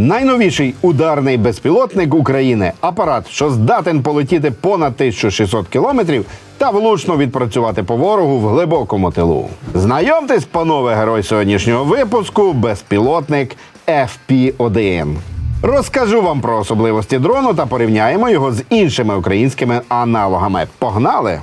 Найновіший ударний безпілотник України апарат, що здатен полетіти понад 1600 кілометрів та влучно відпрацювати по ворогу в глибокому тилу. Знайомтесь, панове герой сьогоднішнього випуску безпілотник FP1. Розкажу вам про особливості дрону та порівняємо його з іншими українськими аналогами. Погнали!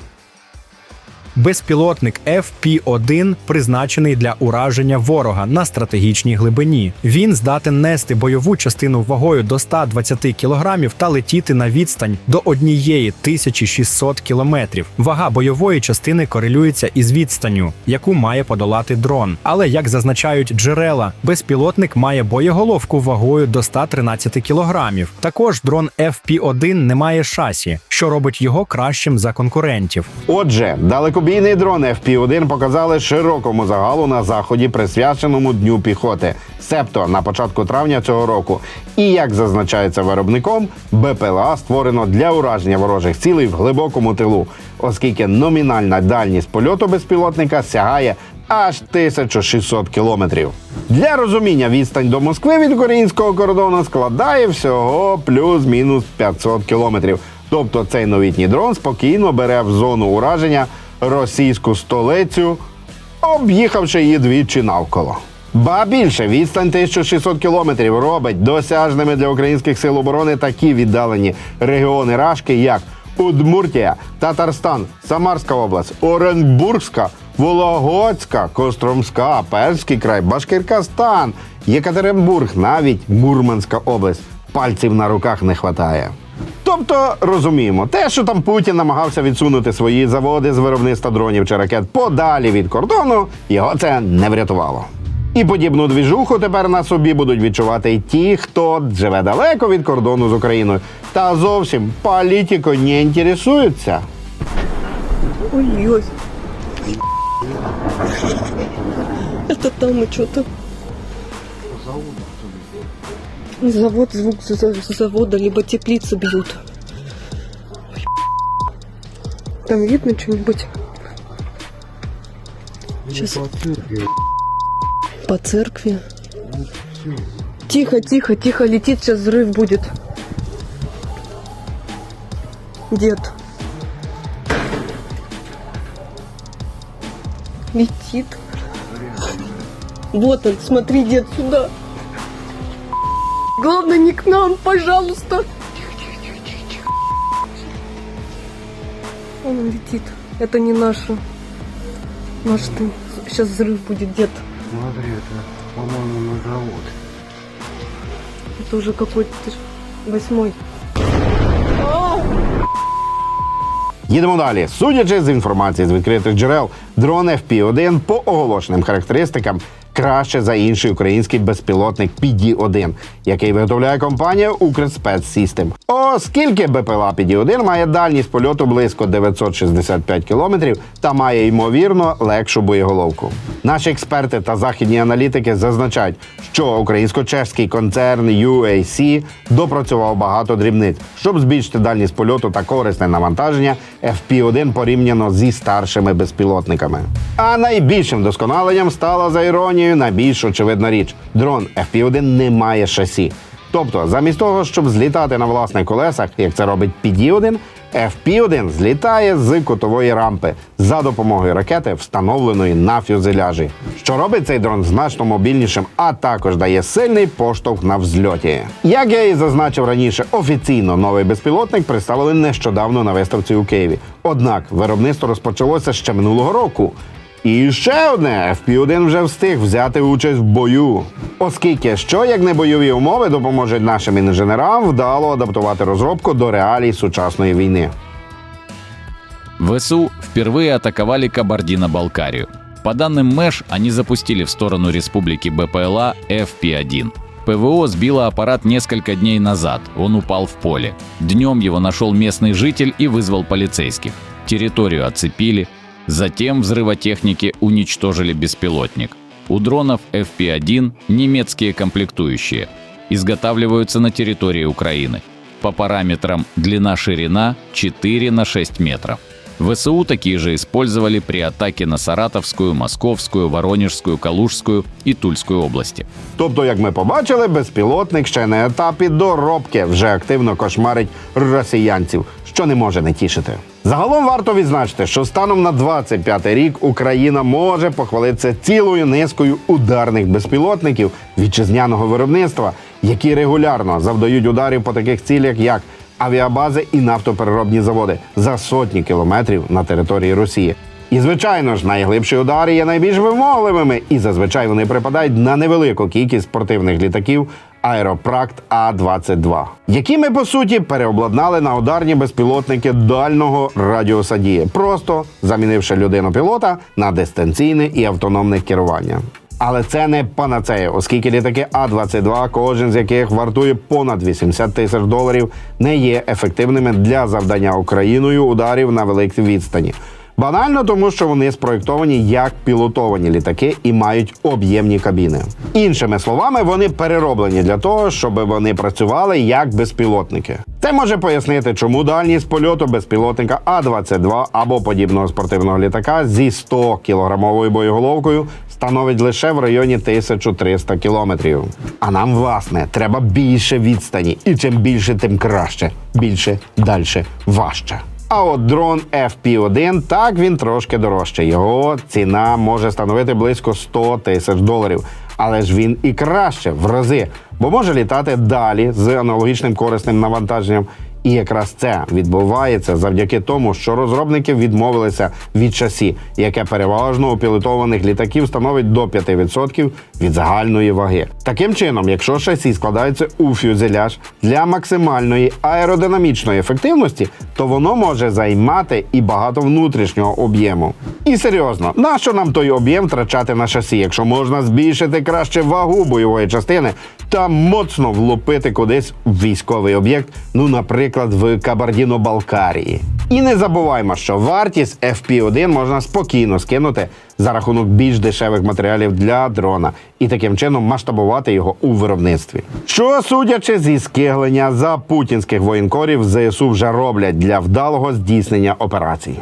Безпілотник FP-1 призначений для ураження ворога на стратегічній глибині. Він здатен нести бойову частину вагою до 120 кг та летіти на відстань до однієї 1600 км. Вага бойової частини корелюється із відстанню, яку має подолати дрон. Але як зазначають джерела, безпілотник має боєголовку вагою до 113 кг. Також дрон FP-1 не має шасі, що робить його кращим за конкурентів. Отже, далекобійний дрон FP1 показали широкому загалу на заході, присвяченому Дню піхоти, себто на початку травня цього року. І як зазначається виробником, БПЛА створено для ураження ворожих цілей в глибокому тилу, оскільки номінальна дальність польоту безпілотника сягає аж 1600 кілометрів. Для розуміння відстань до Москви від українського кордону складає всього плюс-мінус 500 кілометрів. Тобто цей новітній дрон спокійно бере в зону ураження російську столицю, об'їхавши її двічі навколо. Ба більше відстань 1600 кілометрів робить досяжними для українських сил оборони такі віддалені регіони Рашки, як Удмуртія, Татарстан, Самарська область, Оренбургська, Вологодська, Костромська, Перський край, Башкиркастан, Єкатеринбург, навіть Мурманська область. Пальців на руках не хватає. Тобто розуміємо, те, що там Путін намагався відсунути свої заводи з виробництва дронів чи ракет подалі від кордону, його це не врятувало. І подібну двіжуху тепер на собі будуть відчувати й ті, хто живе далеко від кордону з Україною, та зовсім політико не інтересуються. Ой-ой. Это там и что-то. Завод, звук за- за- завода, либо теплицы бьют. Там видно что-нибудь? Сейчас. По церкви. Тихо, тихо, тихо, летит, сейчас взрыв будет. Дед. Летит. Вот он, смотри, дед, сюда. Главное, не к нам, пожалуйста. Он летит. Это не наше. Наш ты. Сейчас взрыв будет, дед. Смотри, это, по-моему, на завод. Это уже какой-то ты ж восьмой. Їдемо далі. Судячи з інформації з відкритих джерел, дрон FP1 по оголошеним характеристикам краще за інший український безпілотник PD-1, який виготовляє компанія Укрспецсістем. Оскільки БПЛА PD-1 має дальність польоту близько 965 кілометрів та має ймовірно легшу боєголовку. Наші експерти та західні аналітики зазначають, що українсько-чеський концерн UAC допрацював багато дрібниць, щоб збільшити дальність польоту та корисне навантаження FP1 порівняно зі старшими безпілотниками. А найбільшим досконаленням стала за іронією найбільш очевидна річ: дрон FP1 не має шасі. Тобто, замість того, щоб злітати на власних колесах, як це робить PD-1, FP-1 злітає з кутової рампи за допомогою ракети, встановленої на фюзеляжі, що робить цей дрон значно мобільнішим, а також дає сильний поштовх на взльоті. Як я і зазначив раніше, офіційно новий безпілотник представили нещодавно на виставці у Києві. Однак виробництво розпочалося ще минулого року. І ще одне FP1 вже встиг взяти участь в бою, оскільки що як не бойові умови допоможуть нашим інженерам вдало адаптувати розробку до реалій сучасної війни. ВСУ впервые атаковали Кабардино-Балкарию. По данным МЭШ, они запустили в сторону республики БПЛА FP-1. ПВО сбило аппарат несколько дней назад, он упал в поле. Днем его нашел местный житель и вызвал полицейских. Территорию оцепили, затем взрывотехники уничтожили беспилотник. У дронов FP-1 немецкие комплектующие. Изготавливаются на территории Украины. По параметрам длина-ширина 4 на 6 метров. ВСУ такие же использовали при атаке на Саратовскую, Московскую, Воронежскую, Калужскую и Тульскую области. Тобто, як ми побачили, безпілотник ще на етапі доробки вже активно кошмарить росіянців, що не може не тішити. Загалом варто відзначити, що станом на 25 рік Україна може похвалитися цілою низкою ударних безпілотників вітчизняного виробництва, які регулярно завдають ударів по таких цілях, як авіабази і нафтопереробні заводи за сотні кілометрів на території Росії. І звичайно ж, найглибші удари є найбільш вимогливими, і зазвичай вони припадають на невелику кількість спортивних літаків Аеропракт А-22, які ми по суті переобладнали на ударні безпілотники дальнього радіуса дії, просто замінивши людину пілота на дистанційне і автономне керування. Але це не панацея, оскільки літаки А-22, кожен з яких вартує понад 80 тисяч доларів, не є ефективними для завдання Україною ударів на великій відстані. Банально тому, що вони спроєктовані як пілотовані літаки і мають об'ємні кабіни. Іншими словами, вони перероблені для того, щоб вони працювали як безпілотники. Це може пояснити, чому дальність польоту безпілотника А-22 або подібного спортивного літака зі 100 кілограмовою боєголовкою становить лише в районі 1300 кілометрів. А нам, власне, треба більше відстані, і чим більше, тим краще. Більше, дальше, важче. А от дрон FP1, так він трошки дорожче. Його ціна може становити близько 100 тисяч доларів. Але ж він і краще в рази, бо може літати далі з аналогічним корисним навантаженням. І якраз це відбувається завдяки тому, що розробники відмовилися від шасі, яке переважно у пілотованих літаків становить до 5% від загальної ваги. Таким чином, якщо шасі складається у фюзеляж для максимальної аеродинамічної ефективності, то воно може займати і багато внутрішнього об'єму. І серйозно, нащо нам той об'єм втрачати на шасі, якщо можна збільшити краще вагу бойової частини та моцно влупити кудись в військовий об'єкт, ну, наприклад, в Кабардіно-Балкарії. І не забуваймо, що вартість FP1 можна спокійно скинути за рахунок більш дешевих матеріалів для дрона і таким чином масштабувати його у виробництві. Що судячи зі скиглення за путінських воєнкорів, ЗСУ вже роблять для вдалого здійснення операцій.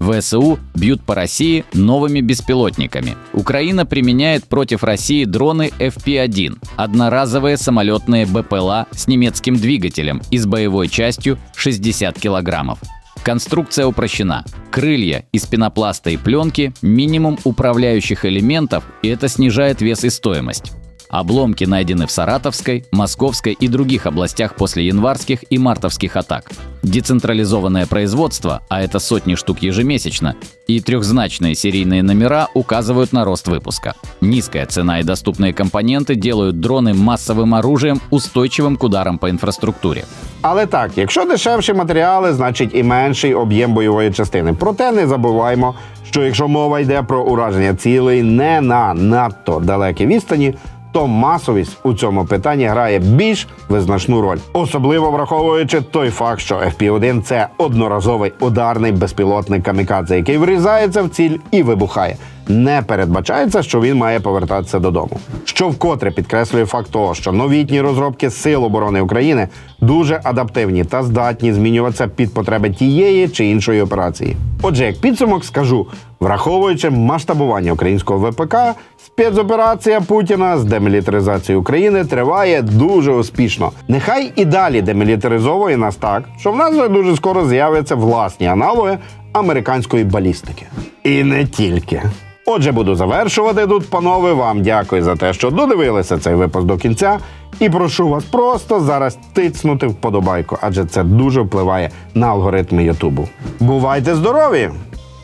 ВСУ бьют по России новыми беспилотниками. Украина применяет против России дроны FP-1, одноразовые самолетные БПЛА с немецким двигателем и с боевой частью 60 килограммов. Конструкция упрощена. Крылья из пенопласта и пленки, минимум управляющих элементов, и это снижает вес и стоимость. Обломки найдены в Саратовской, Московской и других областях после январских и мартовских атак. Децентрализованное производство, а это сотни штук ежемесячно, и трехзначные серийные номера указывают на рост выпуска. Низкая цена и доступные компоненты делают дроны массовым оружием, устойчивым к ударам по инфраструктуре. Але так, якщо дешевші матеріали, значить і менший об'єм бойової частини. Проте не забуваймо, що якщо мова йде про ураження цілей не на надто далекій відстані, то масовість у цьому питанні грає більш визначну роль, особливо враховуючи той факт, що FP-1 – це одноразовий ударний безпілотник камікадзе, який врізається в ціль і вибухає. Не передбачається, що він має повертатися додому. Що вкотре підкреслює факт того, що новітні розробки Сил оборони України дуже адаптивні та здатні змінюватися під потреби тієї чи іншої операції. Отже, як підсумок скажу, враховуючи масштабування українського ВПК, спецоперація Путіна з демілітаризації України триває дуже успішно. Нехай і далі демілітаризовує нас так, що в нас дуже скоро з'являться власні аналоги американської балістики. І не тільки. Отже, буду завершувати тут, панове. Вам дякую за те, що додивилися цей випуск до кінця. І прошу вас просто зараз тицнути вподобайку, адже це дуже впливає на алгоритми Ютубу. Бувайте здорові!